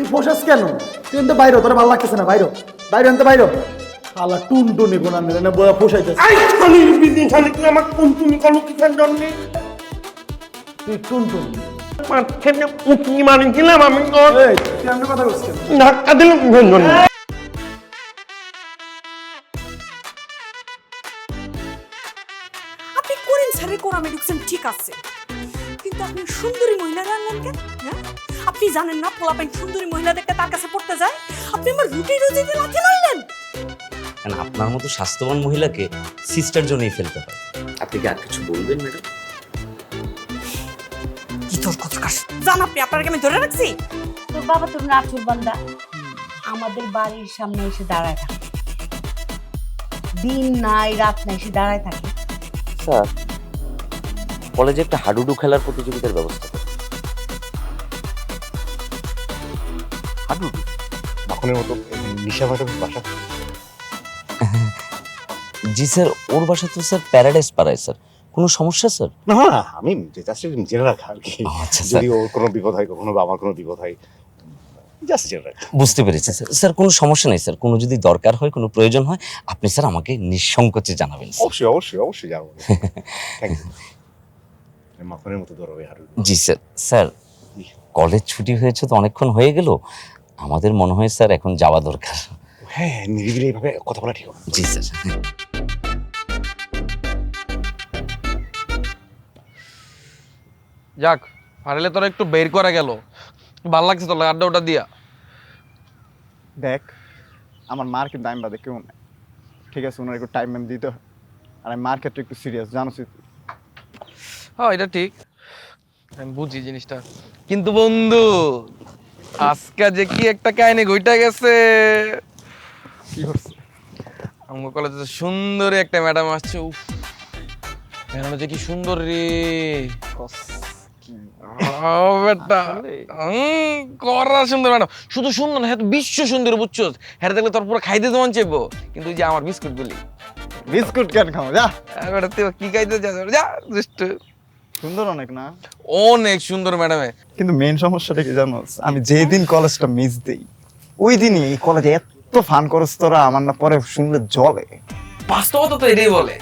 তুই ফোসাস কেন? তুই এনতে বাইরো তোর ভালো লাগতেছে না বাইরো বাইরো এনতে বাইরো টুন টুনি আনে বয়া ফোসাইতেছে আই খালির বিদিন খালি তুই আমার কোন তুমি কলো কিসের জন্যে? তুই টুন টুন মাঝখানে উঁকি মারিছিলাম আমি তোর এই তুই এমনি কথা বলছিস কেন? ধাক্কা দিলাম আপনি করেন স্যারের কোরামে ঢুকছেন ঠিক আছে। কিন্তু আপনি সুন্দরী মহিলারা আনলেন কেন? হ্যাঁ? আপনি জানেন না পোলাপাইন সুন্দরী মহিলা দেখতে তার কাছে পড়তে যায়? আপনি আমার রুটি রুজিতে লাথি মারলেন কারণ আপনার মতো স্বাস্থ্যবান মহিলাকে সিস্টার জন্যই ফেলতে হয়? আপনি কি আর কিছু বলবেন ম্যাডাম? কি তোর কথা কাশ? জান আপনি আপনাকে আমি ধরে রাখছি? তোর বাবা তোর নাচুর বান্দা। আমাদের বাড়ির সামনে এসে দাঁড়ায় থাকে। দিন নাই রাত নাই এসে দাঁড়ায় থাকে। স্যার কলেজে একটা হাডুডু খেলার প্রতিযোগিতার ব্যবস্থা। হাডুডু তখনের মতো নিশা ম্যাডামের বাসা। জি স্যার ওর বাসা তো স্যার প্যারাডাইস পাড়ায় স্যার। কোনো সমস্যা স্যার? না না আমি জাস্ট জেনে রাখা আর কি। আচ্ছা যদি ওর কোনো বিপদ হয় কখনো বা আমার কোনো বিপদ হয় জাস্ট জেনে রাখা। বুঝতে পেরেছি স্যার। স্যার কোনো সমস্যা নেই স্যার। কোনো যদি দরকার হয় কোনো প্রয়োজন হয় আপনি স্যার আমাকে নিঃসংকোচে জানাবেন। অবশ্যই অবশ্যই অবশ্যই থ্যাংক ইউ মাখনের মতো ধরবে Haru ji sir. Sir college ছুটি হয়েছে তো অনেকক্ষণ হয়ে গেল। আমাদের মনে হয় স্যার এখন যাওয়া দরকার। হ্যাঁ নিরিবিলি এইভাবে কথা বলা ঠিক হবে। জি স্যার। যাক পারলে তোরা একটু বের করা গেল। ভালো লাগছে তোর আড্ডা ওটা দিয়া। দেখ আমার মার কিন্তু আমি বাদে কেউ নাই। ঠিক আছে ওনার একটু টাইম ম্যাম দিতে হয়। আর আমি মার ক্ষেত্রে একটু সিরিয়াস জানো হ্যাঁ এটা ঠিক। আমি বুঝি জিনিসটা। কিন্তু বন্ধু আজকে যে কি একটা কাহিনী ঘইটা গেছে? কি করছে আমার কলেজে সুন্দর একটা ম্যাডাম আসছে উফ। ম্যাডাম যে কি সুন্দর? রে করা সুন্দর ম্যাডাম শুধু সুন্দর না হ্যাঁ বিশ্ব সুন্দর বুঝছ? হ্যাঁ দেখলে তোর পুরো খাইতে মন চাইব। কিন্তু যে আমার বিস্কুট গুলি বিস্কুট কেন খাও যা। কি খাইতে যা যা just সুন্দর অনেক না? অনেক সুন্দর ম্যাডামে। কিন্তু মেন সমস্যাটা কি জানো? আমি যেই দিন কলেজটা মিস দেই ওই দিনই এই কলেজে এত ফান করস তোরা আমার না পরে শুনলে জলে বাস্তবতা তো এটাই বলে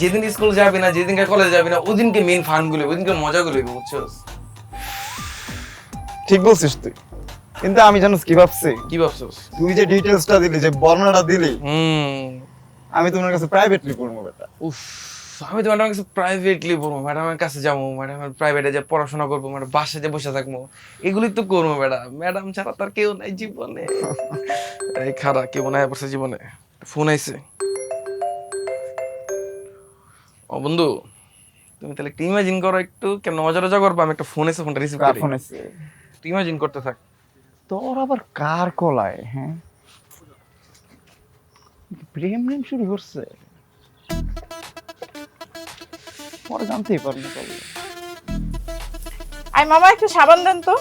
যেদিন স্কুল যাবি না যেদিনকে কলেজ যাবি না ওদিনকে মেন ফানগুলো ওদিনকে মজা গুলো বুঝছ? ঠিক বলছিস তুই। কিন্তু আমি জানোস কি ভাবছি? কি ভাবছোস? তুই যে ডিটেলসটা দিলি যে বর্ণনাটা দিলি হুম। আমি তোমার কাছে প্রাইভেটলি পড়ব বেটা। উফ। আমি তো ম্যাডামের কাছে প্রাইভেটলি পড়ব ম্যাডামের কাছে যাব ম্যাডামের প্রাইভেটে যে পড়াশোনা করব ম্যাডাম বাসায় যে বসে থাকব এগুলি তো করব ম্যাডাম ম্যাডাম ছাড়া তার কেউ নাই জীবনে। এই খারাপ কেউ নাই পড়ছে জীবনে। ফোন আইছে। ও বন্ধু তুমি তাহলে একটু ইমাজিন করো একটু কেন মজা টজা করব? আমি একটা ফোন এসে ফোনটা রিসিভ কার করি। ফোন এসে তুই ইমাজিন করতে থাক। তোর আবার কার কলায় হ্যাঁ? প্রেম প্রেম শুরু করছে? পরে জানতেই পারব তবে। আই মামা একটু সাবান দেন তো।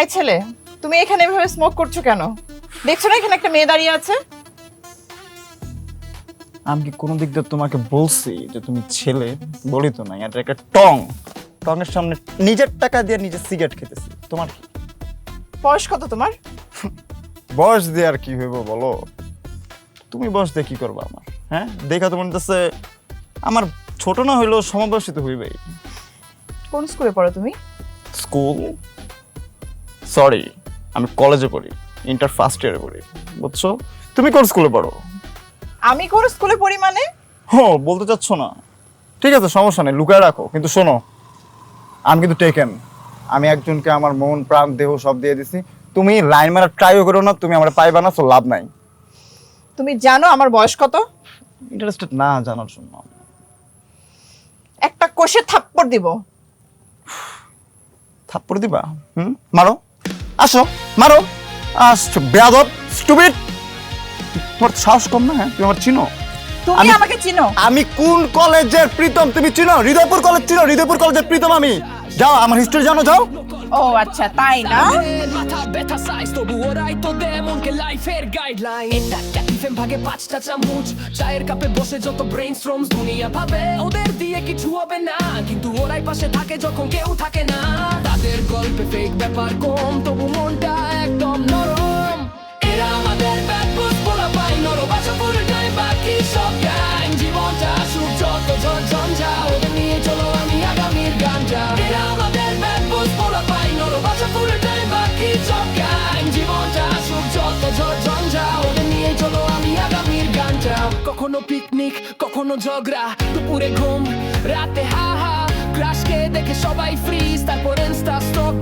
এই ছেলে তুমি এখানে এভাবে স্মোক করছ কেন? দেখছ না এখানে একটা মেয়ে দাঁড়িয়ে আছে? আমি কি কোনো দিক দিয়ে তোমাকে বলছি যে তুমি ছেলে? বলি তো না এটা একটা টং। টঙের সামনে নিজের টাকা দিয়ে নিজের সিগারেট খেতেছি। তোমার কি? বয়স কত তোমার? বয়স দিয়ে আর কি হইব বলো? তুমি বয়স দিয়ে কি করবা আমার? হ্যাঁ? দেখা তোমার কাছে আমার ছোট না হইলেও সমবয়সী তো হইবেই কোন স্কুলে পড়ো তুমি? স্কুল? সরি আমি কলেজে পড়ি ইন্টার ফার্স্ট ইয়ারে পড়ি বুঝছ? তুমি কোন স্কুলে পড়ো? আমি কোন স্কুলে পড়ি মানে? হ্যাঁ বলতে চাচ্ছ না। ঠিক আছে সমস্যা নেই লুকায় রাখো কিন্তু শোনো আমি কিন্তু টেকেন আমি একজনকে আমার মন প্রাণ দেহ সব দিয়ে দিছি। তুমি লাইন মারা ট্রাইও করো না তুমি আমার পাইবা না তো লাভ নাই। তুমি জানো আমার বয়স কত? ইন্টারেস্টেড না জানার জন্য। একটা কোষে থাপ্পড় দিব। থাপ্পড় দিবা? হুম? মারো। আসো মারো। আসছো বেয়াদব স্টুপিড তোমার সাহস কম না হ্যাঁ? তুমি আমার চিনো? তুমি আমাকে চিনো। আমি কোন কলেজের প্রীতম? তুমি চিনো? হৃদয়পুর কলেজ চিনো? হৃদয়পুর কলেজের প্রীতম আমি। যাও আমার হিস্ট্রি জানো যাও ও আচ্ছা তাই না? মাথা ব্যথা সাইজ তবু ওরাই তো দেয় মনকে লাইফের গাইডলাইন এটা ক্যাটিফেম ভাগে পাঁচটা চামচ চায়ের কাপে বসে যত ব্রেন স্ট্রমস দুনিয়া ভাবে ওদের দিয়ে কিছু হবে না কিন্তু ওরাই পাশে থাকে যখন কেউ থাকে না তাদের গল্পে ফেক ব্যাপার কম তবু কখনো পিকনিক কখনো ঝগড়া, দুপুরে ঘুম, রাতে হা হা ক্রাশকে দেখে সবাই ফ্রিজ তারপর ইনস্টা স্টক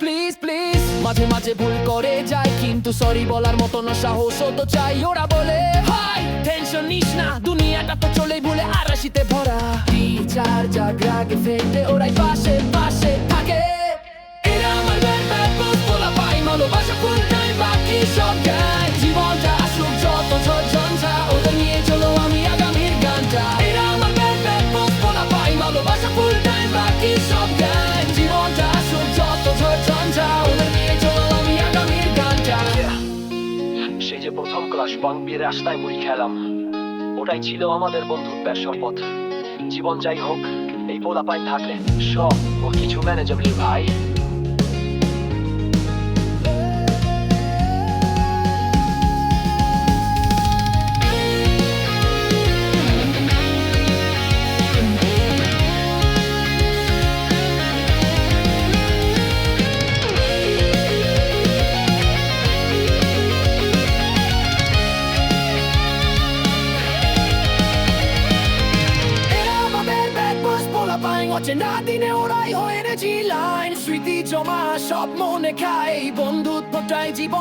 প্লিজ প্লিজ মাঝে মাঝে ভুল করে যায়, কিন্তু সরি বলার মতো না সাহস তো চাই। ওরা বলে, হাই টেনশন নিস না, দুনিয়াটা তো চলেই ক্লাস রাস্তায় মুড়ি খেলাম। ওটাই ছিল আমাদের বন্ধুত্বের শপথ জীবন যাই হোক, এই পোলাপাইন থাকলে সব ও কিছু ম্যানেজেবল ভাই।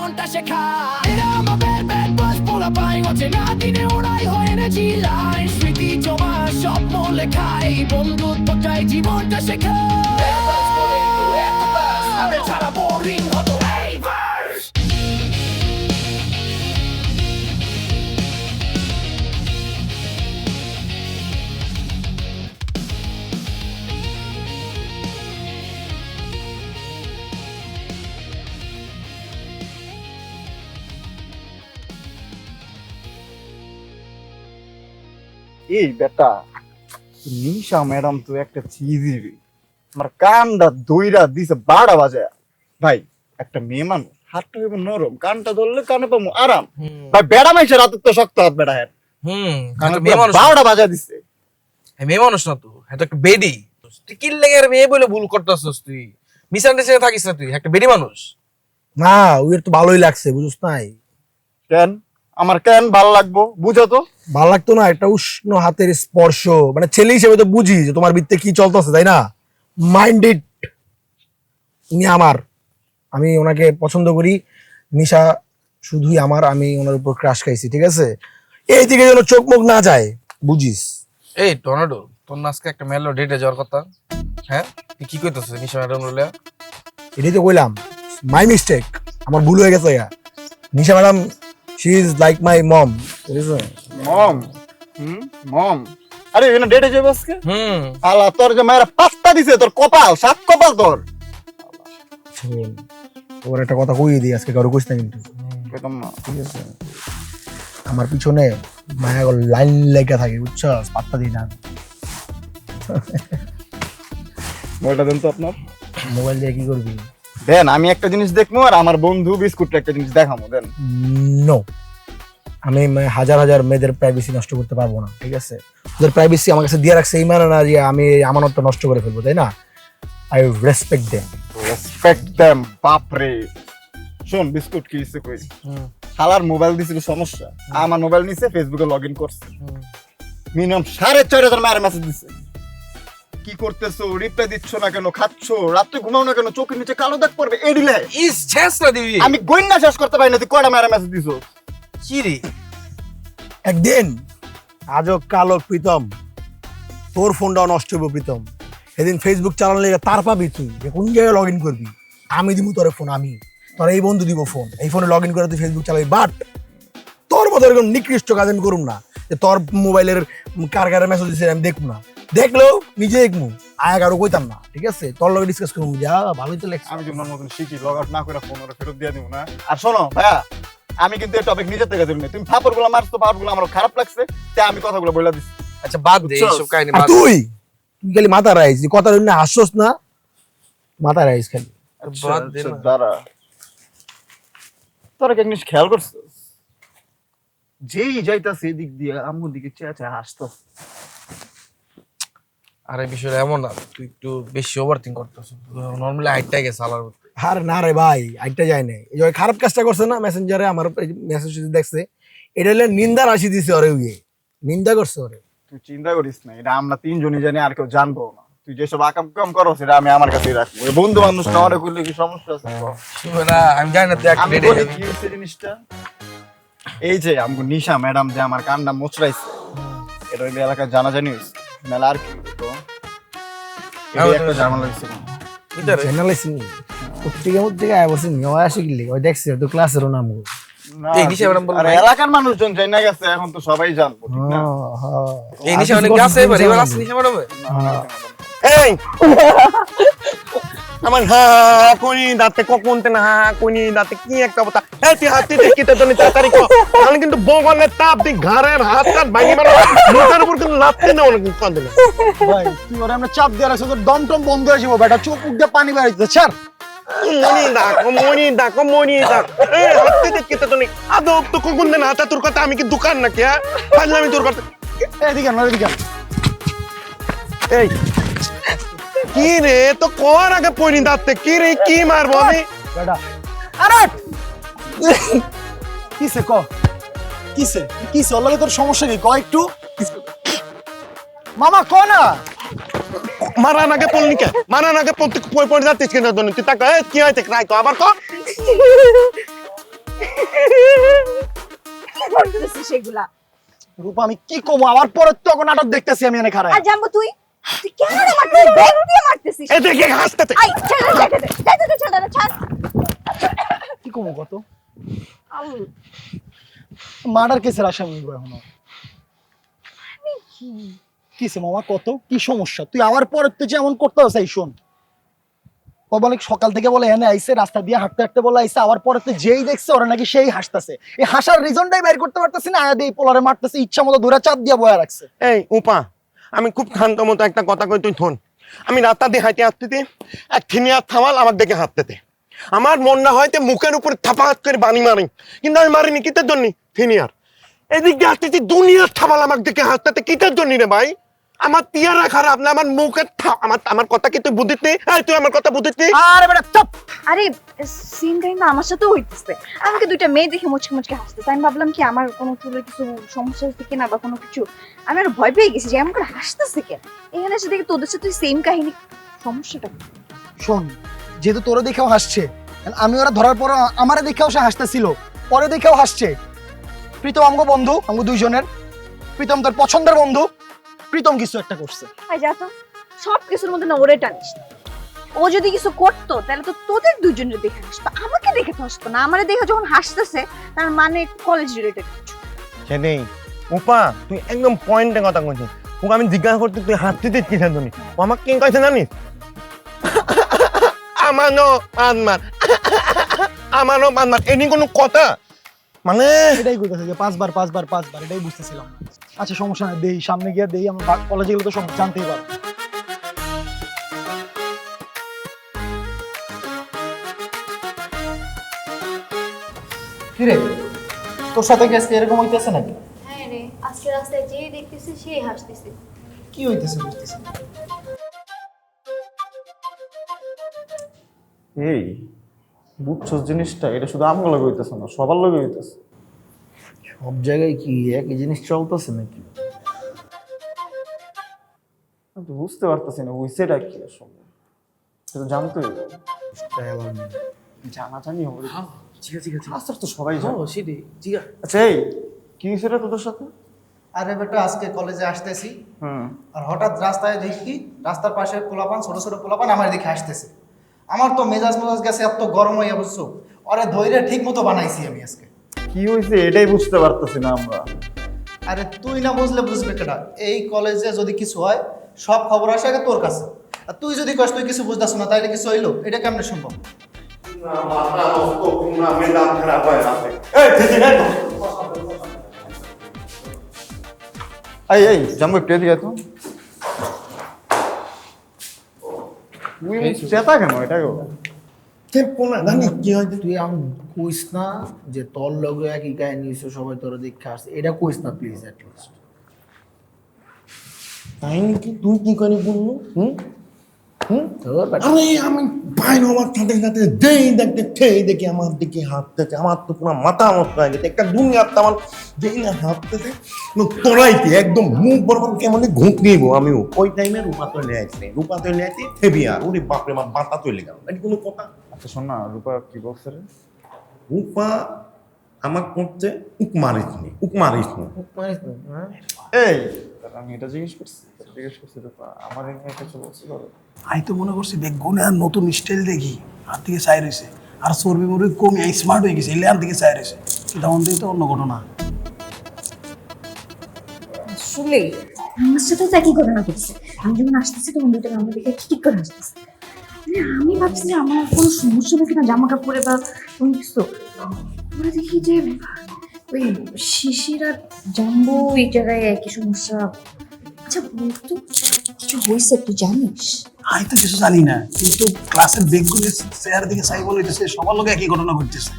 জীবনটা শেখা। এরা আমাদের ব্যাড বস বলা পাই অচেনা দিনে ওরাই হয়ে এনেছি লাইন স্মৃতি জমা সব মনে খায় বন্ধুত্বটাই জীবনটা শেখা। ছাড়া বোরিং হতো। এই এই বেটা নিশা ম্যাডাম তো একটা চিজি আমার কানটা দইরা দিছে বাড়া বাজে। ভাই একটা মেয়ে মানুষ হাতটা কেমন নরম কানটা ধরলে কানে পাবো আরাম। ভাই বেড়া মাইছে রাতের তো শক্ত হাত বেড়া হ্যাঁ হুম বারোটা বাজা দিছে। মেয়ে মানুষ না তো হ্যাঁ একটা বেডি। তুই কি লেগে মেয়ে বলে ভুল করতেছস তুই? মিসআন্ডারস্ট্যান্ডিং থাকিস না তুই একটা বেডি মানুষ। না ওর তো ভালোই লাগছে বুঝছ নাই। কেন? আমার কেন ভালো লাগবো? বুঝো তো। ভালো লাগতো না একটা উষ্ণ হাতের স্পর্শ। মানে ছেলে হিসেবে তো বুঝি যে তোমার বৃত্তে কি চলতেছে তাই না? মাইন্ডেড উনি আমার। আমি ওনাকে পছন্দ করি। নিশা শুধুই আমার আমি ওনার উপর ক্রাশ খাইছি ঠিক আছে? এই দিকে যেন চোখ মুখ না যায় বুঝিস? এই টর্নাডো তোর না আজকে একটা মেলো ডেটে যাওয়ার কথা। হ্যাঁ? তুই কি কইতেছিস নিশা ম্যাডাম বলে এটাই তো কইলাম। মাই মিস্টেক আমার ভুল হয়ে গেছে yeah. Nisha madam she is like my mom বুঝেছ মম হুম মম আরে এখানে ডেটে যাব আজকে হুম। আল্লাহ তোর যে মায়েরা পাঁচটা দিছে তোর কপাল সাত কপাল তোর। তোর একটা কথা কইয়ে দিই আজকে কারও কইস না কিন্তু। কইতাম না। ঠিক আছে? আমার পিছনে মায়া লাইন লেগে থাকে বুঝছস? পাত্তা দিই না মোবাইলটা দেন তো আপনার। মোবাইল দিয়ে কি করবি? দেন আমি একটা জিনিস দেখব আর আমার বন্ধু বিস্কুটটা একটা জিনিস দেখাবো দেন। নো আমি মানে হাজার হাজার মেয়েদের প্রাইভেসি নষ্ট করতে পারব না ঠিক আছে? ওদের প্রাইভেসি আমার কাছে দিয়ে রাখছে এই মানে না যে আমি আমানতটা নষ্ট করে ফেলব তাই না? I respect them respect them বাপ রে শোন বিস্কুট কি ইচ্ছে কই? হালার মোবাইল দিছিল সমস্যা? আমার মোবাইল নিছে ফেসবুকে লগ ইন করছে। মিনিমাম সাড়ে চার হাজার মায়ের মেসেজ দিছে। কি করতেছো? রিপ্লাই দিচ্ছ না কেন? খাচ্ছ? রাত্রে ঘুমাও না কেন? চোখের নিচে কালো দাগ পড়বে। এডিলে ইস শেষ না দিবি। আমি গইন্না শেষ করতে পারি না। তুই কয়টা মায়ের মেসেজ দিছো? কি রে? একদিন আজও কালো প্রীতম তোর ফোনটাও নষ্ট হইব প্রীতম। সেদিন ফেসবুক চালানো লেগে তার পাবি তুই যে কোন জায়গায় লগ ইন করবি? আমি দিব তোর ফোন আমি। তোর এই বন্ধু দিব ফোন এই ফোনে লগ ইন করে তুই ফেসবুক চালাবি বাট তোর মতো এরকম নিকৃষ্ট কাজ আমি করুম না। যে তোর মোবাইলের কার কার মেসেজ দিচ্ছে আমি দেখব না। দেখল নিজে দেখমু। আয়া কারও কইতাম না ঠিক আছে? তোর লগে ডিসকাস করব যা ভালোই তো লেখছে আমি যদি মতন শিখি লগ আউট না করে ফোন ওরা ফেরত দিয়ে দিব না? আর শোনো ভাইয়া আমি কিন্তু এই টপিক নিজে থেকে দিই তুমি ফাপড়গুলো মারছো ফাপড়গুলো আমার খারাপ লাগছে তাই আমি কথাগুলো বলে দিচ্ছি আচ্ছা বাদ দে? এইসব কাহিনী বাদ তুই? তুই খালি মাথা রাইস কথা না হাসছস না মাথা রাইস খালি। বাদ দে আচ্ছা, না। দাঁড়া। তোরা কি জিনিস খেয়াল করছিস? যেই যাইতাছে এদিক দিয়ে আমগুর দিকে চেয়ে চেয়ে হাসতো। আর বিষয়টা এমন না তুই একটু বেশি ওভার থিঙ্ক করতেছ। নর্মালি হাইটটাই গেছে আলার আর না রে ভাই আইটা যায় নাই। এই ওই খারাপ কাজটা করছে না মেসেঞ্জারে আমার মেসেজ দেখছে এটা হলে নিন্দা রাশি দিছে ওরে উইয়ে নিন্দা করছে ওরে। তুই চিন্তা করিস না এটা আমরা তিনজনই জানি আর কেউ জানব না। তুই যেসব আকাম কাম করো সেটা আমি আমার কাছেই রাখব। বন্ধু বান্ধব শহরে করলে কি সমস্যা আছে? ক? না আমি জানি না তুই একটা জিনিসটা? এই যে আমগো নিশা ম্যাডাম যে আমার কান্না মোচড়াইছে এটা হইলে এলাকায় জানা জানি হয়েছে। মেলা আর কি? একটা ঝামেলা মধ্যে আয় বসে আসে ওই দেখছে তো ক্লাসেরও নাম? এলাকার মানুষজন যাই না গেছে এখন তো সবাই জানব ঠিক না হ্যাঁ, হ্যাঁ। এই নিশা আর অনেক কিছু এবার এবার চাই না। নিশা ম্যাডাম হ্যাঁ। এই আমার হা কোনি দাঁতে কখন না হা কোনি দাঁতে কি একটা কথা এই তুই হাতি দেখি তো তুমি তাড়াতাড়ি কর তাহলে কিন্তু বগলের তাপ দি ঘাড়ের হাত কাট ভাঙি মারো মুখের উপর কিন্তু লাত্তি না অনেক কাঁদে না ভাই তুই ওরা আমরা চাপ দিয়ে রাখছো তোর দম টম বন্ধ হয়ে যাব বেটা চোখ মুখ দিয়ে পানি বেড়াইতে ছাড় মনি ডাকো মনি ডাকো মনি ডাক এই হাতি দেখি তো তুমি আদৌ তো কখন না হাতে তোর কথা আমি কি দোকান নাকি হ্যাঁ ফাজলামি তোর কথা এদিকে আন, এদিকে আন। এই কি রে তো কর আগে পড়ি দাঁতে কি রে কি মারবো আমি বেটা আরে কিসে ক? কিসে কিসে ওর লগে তোর সমস্যা কি? ক একটু? মামা ক না? আগে পড়লি কে? আগে পড়তে পড়ে পড়ে যাচ্ছিস কেন তুই তুই তাকা কি হয়েছে? রাই তো আবার সেগুলা। রূপা আমি কি কমো? আবার পরে তখন নাটক দেখতেছি আমি এনে খারাপ আর জানব তুই? তুই কেন রে ব্যাগ দিয়ে মারতেছিস? এদিকে হাসতে আই ছেড়ে দে ছেড়ে দে। ছেড়ে দে ছেড়ে কি কমো কত? মার্ডার কেসের আসামি হইবো এখনও। কিসে মামা কত? কি সমস্যা? তুই আবার পরের তো যেমন করতে চাই শোন। ও বলে সকাল থেকে বলে এনে আইসে রাস্তা দিয়ে হাঁটতে হাঁটতে বলে আইসে আবার পরে তো যেই দেখছে ওরা নাকি সেই হাসতেছে। এই হাসার রিজনটাই বের করতে পারতেছি না আয়া দিয়ে পোলারে মারতেছে ইচ্ছা মতো ধরে চাপ দিয়ে বয়া রাখছে। এই উপা আমি খুব শান্ত মতো একটা কথা কই তুই থন আমি রাস্তা দিয়ে হাঁটে আসতেতে এক থিনিয়ার থামাল আমার দেখে হাঁটতেতে আমার মন না হয়তো মুখের উপরে থাপা হাত করে বানি মারি। কিন্তু আমি মারিনি কিতের জন্য? থিনিয়ার এদিক দিয়ে আসতেছি দুনিয়ার থামাল আমার দেখে হাঁটতেতে কিতের জন্য রে ভাই? আমার তিয়ারা খারাপ না আমার মুখের থা- আমার আমার কথা কি তুই বুঝিস নি? তুই আমার কথা বুঝিস নি? আরে বেটা চুপ! আরে সিন কাহিনী আমার সাথেও হইতেছে। আমাকে দুইটা মেয়ে দেখে মুচকে মুচকে হাসতেছে। আমি ভাবলাম কি আমার কোনো চুলের কিছু সমস্যা হচ্ছে কিনা বা কোনো কিছু? আমি আর ভয় পেয়ে গেছি যে এমন করে হাসতেছে কেন? এখানে এসে দেখি তোদের সাথে সেম কাহিনী। সমস্যাটা? শোন যেহেতু তোরা দেখেও হাসছে। আমি ওরা ধরার পর আমারে দেখেও সে হাসতেছিল। পরে দেখেও হাসছে। প্রীতম আমগো বন্ধু আমগো দুইজনের। প্রীতম তোর পছন্দের বন্ধু। প্রীতম কিছু একটা করছে। আই যা তো। সব কিছুর মধ্যে না ওরে টানিস ও যদি কিছু করতো তাহলে তো তোদের দুজনের দেখে হাসতো। আমাকে দেখে তো হাসতো না। আমারে দেখে যখন হাসতেছে তার মানে কলেজ রিলেটেড কিছু। সেটাই উপা তুই একদম পয়েন্টে কথা কইছিস ওকে আমি জিজ্ঞাসা করতে তুই হাঁটতে দিস কিসের জন্য? ও আমাকে কি কইছে জানিস? আমারও পানমার আমারও পানমার এনি কোনো কথা? মানে? এটাই কইতেছে যে পাঁচবার পাঁচবার পাঁচবার এটাই বুঝতেছিলাম। না। আচ্ছা সমস্যা নাই দেই সামনে গিয়ে দেই আমরা কলেজে গেলে তো সব জানতেই পারব কিরে? তোর সাথে কি আজকে এরকম হইতেছে নাকি? হ্যাঁ রে আজকে রাস্তায় যেই দেখতেছি সেই হাসতেছে। কি হইতেছে বুঝতেছি এই বুঝছস জিনিসটা? এটা শুধু আমার লগে হইতেছে না সবার লগে হইতেছে। সব জায়গায় কি একই জিনিস চলতেছে নাকি? আমি তো বুঝতে পারতেছি না হইছেটা কি আসলে? সেটা জানতে হইব জানা জানি হবে। আচ্ছা তো সবাই জানে। আচ্ছা এই কি হয়েছে রে তোদের সাথে? আরে বেটা আজকে কলেজে আসতেছি। হুম। আর হঠাৎ রাস্তায় দেখি রাস্তার পাশে পোলাপান ছোট ছোট পোলাপান আমার দিকে আসতেছে। আমার তো মেজাজ মেজাজ গেছে এত গরম হইয়া বুঝছ। ওরে ধৈর্য ঠিক মতো বানাইছি আমি আজকে। কি হয়েছে এটাই বুঝতে পারতেছি না আমরা। আরে তুই না বুঝলে বুঝবে কেটা এই কলেজে যদি কিছু হয় সব খবর আসে আগে তোর কাছে। আর তুই যদি কষ্ট তুই কিছু বুঝতেছ না তাইলে কিছু হইল? এটা কেমনে সম্ভব? এই এই জাম্বু একটু এদিকে তো। তুই চেতা কেন এটা গো তুই আমি কইস না যে তোর লগে একই কাহিনী হইছে সবাই তোর দেখে আসছে। এটা কইস না প্লিজ এট লিস্ট তাই নাকি তুই কি করে বলল? হুম? আরে আমি বাইরে আমার সাথে সাথে দেই দেখতে খেয়ে দেখি আমার দিকে হাঁটতেছে আমার তো পুরো মাথা নষ্ট হয়ে গেছে একটা দুনিয়া তো আমার দেই না হাঁটতেছে তোরাইতে একদম মুখ বরাবর কেমন ঘুঁক নিব আমিও। ওই টাইমে রূপা তো নিয়ে রূপা তো নিয়ে আসছি হেবি আর ওরে বাপরে আমার বাতা চলে গেল এটা কোনো কথা? আচ্ছা শোন না রূপা কি বলছে রে? রূপা আমার করছে উক মারিস নি উক মারিস নি। এই আমি এটা জিজ্ঞেস করছি জিজ্ঞেস করছি আমার তো। মনে করছি নতুন স্টাইল দেখি আর দিকে চাই রয়েছে আর চর্বি মর্বি কমে স্মার্ট হয়ে গেছে এলে আর দিকে চাই রয়েছে কিন্তু আমার দিকে তো অন্য ঘটনা। আসলে আমার সাথে তো একই ঘটনা ঘটছে। আমি যখন আসতেছি তখন দুইটা আমার দিকে ঠিক করে আসতেছে মানে আমি ভাবছি যে আমার কোনো সমস্যা হবে কিনা জামা কাপড়ে বা কোনো কিছু। পরে দেখি যে ওই শিশির আর জাম্বু এই জায়গায় একই সমস্যা। আচ্ছা বলতো কিছু হয়েছে তুই জানিস? আমি তো কিছু জানি না। কিন্তু ক্লাসের বেগগুলি চেয়ার দিকে চাই বলে হইতেছে সবার লোক একই ঘটনা ঘটতেছে।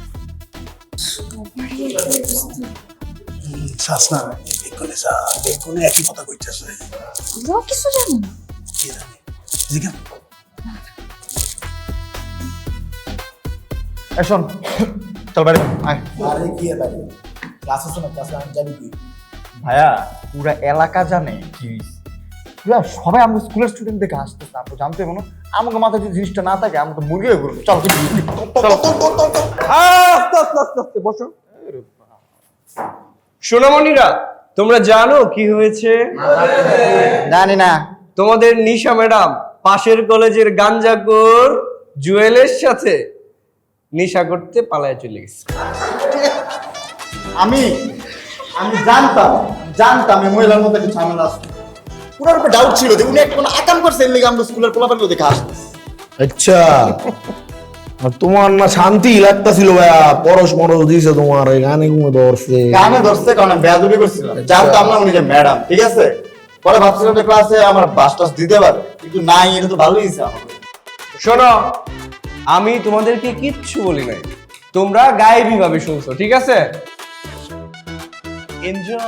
না একই কথা কইতেছে। তোরাও কিছু জানি না? কি জানি? জিজ্ঞাসা শোন চল বাইরে আয়। আরে ক্লাস আছে না ক্লাসে আমি তুই ভাইয়া পুরা এলাকা জানে। কি পুরা সবাই আমাকে স্কুলের স্টুডেন্ট দেখে আসতেছে আপনি জানতে মনে আমাকে মাথায় যদি জিনিসটা না থাকে আমি তো মুরগি হয়ে ঘুরবো চল আস্তে আস্তে আস্তে আস্তে বসো। সোনামণিরা তোমরা জানো কি হয়েছে? জানি না। তোমাদের নিশা ম্যাডাম পাশের কলেজের গাঞ্জাকোর জুয়েলের সাথে নিশা করতে পালায় চলে গেছে। আমি আমি জানতাম জানতাম এই মহিলার মধ্যে কিছু ঝামেলা আছে। পুরার উপর ডাউট ছিল যে উনি একটা কোনো আকাম করছে এর লিগে আমরা স্কুলের পোলাপানগুলো দেখে আসতেছি আচ্ছা আর তোমার না শান্তি লাগতাছিল ভাইয়া পরশ মরশ দিয়েছে তোমার এই গানে গুনে ধরছে। কানে ধরছে কারণ আমি বেয়াদবি করছিলাম। জানতাম না উনি যে ম্যাডাম ঠিক আছে? পরে ভাবছিলাম যে ক্লাসে আমার বাস টাস দিতে পারে কিন্তু নাই এটা তো ভালোই হয়েছে আমার। শোনো আমি তোমাদেরকে কিচ্ছু বলি নাই। তোমরা গায়েবী ভাবে শুনছো ঠিক আছে? এনজয়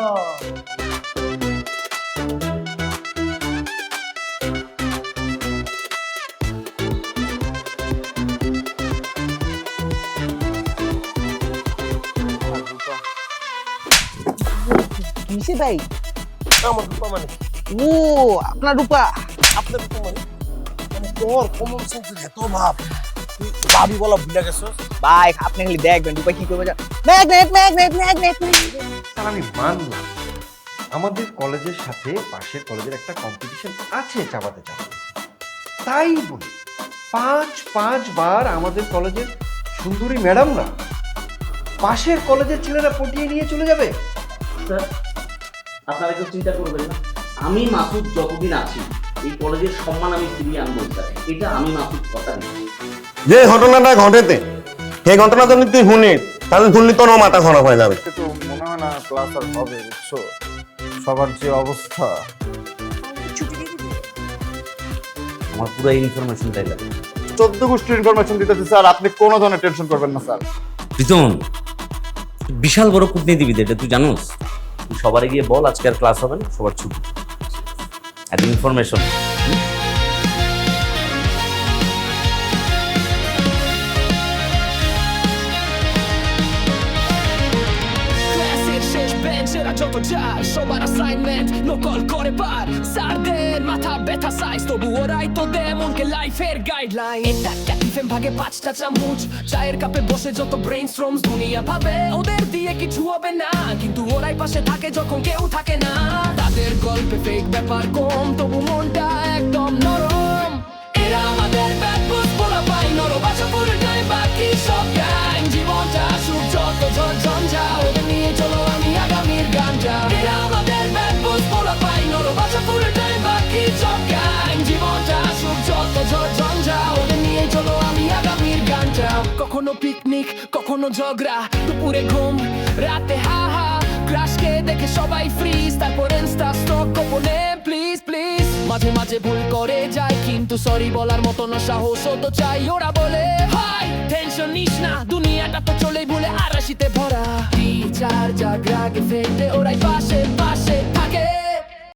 কিসে ভাই? আমার রূপা মানে ও আপনার রূপা। আপনার রূপা মানে? মানে তোর কমন সেন্সের এত ভাব। তুই ভাবি বলা ভুলে গেছস? ভাই আপনি খালি দেখবেন রূপা কি করবে ম্যাগনেট ম্যাগনেট ম্যাগনেট স্যার আমি মানলাম। আমাদের কলেজের সাথে পাশের কলেজের একটা কম্পিটিশন আছে চাপাতে চাপাতে। তাই বলি পাঁচ পাঁচবার আমাদের কলেজের সুন্দরী ম্যাডামরা পাশের কলেজের ছেলেরা পটিয়ে নিয়ে চলে যাবে। স্যার আপনারা কেউ চিন্তা করবেন না। আমি মাসুদ যতদিন আছি এই কলেজের সম্মান আমি ফিরিয়ে আনব স্যার। এটা আমি মাসুদ কথা দিচ্ছি যে ঘটনাটা ঘটেতে সেই ঘটনা যদি তুই শুনিস তাহলে শুনলি তোর মাথা খারাপ হয়ে যাবে। তো মনে হয় না ক্লাস আর হবে বুঝছ? সবার যে অবস্থা। আমার পুরো ইনফরমেশনটাই লাগে। চোদ্দ গোষ্ঠীর ইনফরমেশন দিতেছি স্যার। আপনি কোনো ধরনের টেনশন করবেন না স্যার। প্রীতম বিশাল বড় কূটনীতিবিদ এটা তুই জানোস? তুই সবারে গিয়ে বল আজকে আর ক্লাস হবে না সবার ছুটি। আর ইনফরমেশন বেঞ্চেরা যত যায় সবার অ্যাসাইনমেন্ট নকল করে পার স্যারদের মাথা ব্যথা সাইজ তবু ওরাই তো দেয় মনকে লাইফের গাইডলাইন এটা ক্যাটিফেম ভাগে পাঁচটা চামচ চায়ের কাপে বসে যত ব্রেন স্ট্রমস দুনিয়া ভাবে ওদের দিয়ে কিছু হবে না কিন্তু ওরাই পাশে থাকে যখন কেউ থাকে না তাদের গল্পে ফেক ব্যাপার কম তবু মনটা একদম নরম এরা আমাদের বুঝ বলা পাই নর বাসা পুরো বাকি সব কখনো পিকনিক কখনো ঝগড়া। দুপুরে ঘুম, রাতে হা হা ক্রাশকে দেখে সবাই ফ্রিজ তারপর ইনস্টা স্টক প্লিজ প্লিজ মাঝে মাঝে ভুল করে যায়, কিন্তু সরি বলার মতো না সাহস তো চাই, ওরা বলে, হাই টেনশন নিস না, দুনিয়াটা তো চলেই বলে আরাশিতে ভরা। টিচার যা গ্রাগে ফেটে, ওরাই